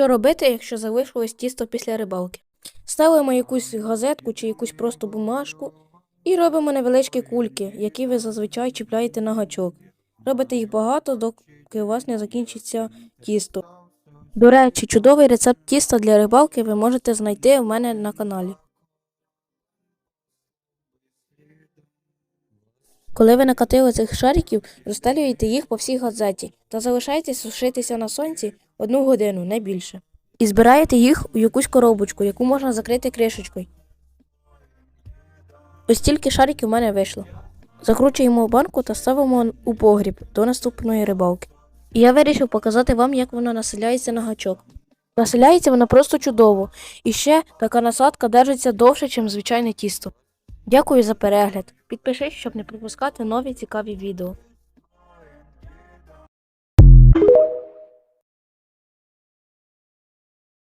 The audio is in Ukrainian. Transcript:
Що робити, якщо залишилось тісто після рибалки? Ставимо якусь газетку чи якусь просто бумажку і робимо невеличкі кульки, які ви зазвичай чіпляєте на гачок. Робите їх багато, доки у вас не закінчиться тісто. До речі, чудовий рецепт тіста для рибалки ви можете знайти в мене на каналі. Коли ви накатили цих шариків, розстелюєте їх по всій газеті та залишаєте сушитися на сонці одну годину, не більше. І збираєте їх у якусь коробочку, яку можна закрити кришечкою. Ось стільки шариків у мене вийшло. Закручуємо банку та ставимо у погріб до наступної рибалки. І я вирішив показати вам, як воно населяється на гачок. Населяється воно просто чудово, і ще така насадка держиться довше, ніж звичайне тісто. Дякую за перегляд. Підпишись, щоб не пропускати нові цікаві відео.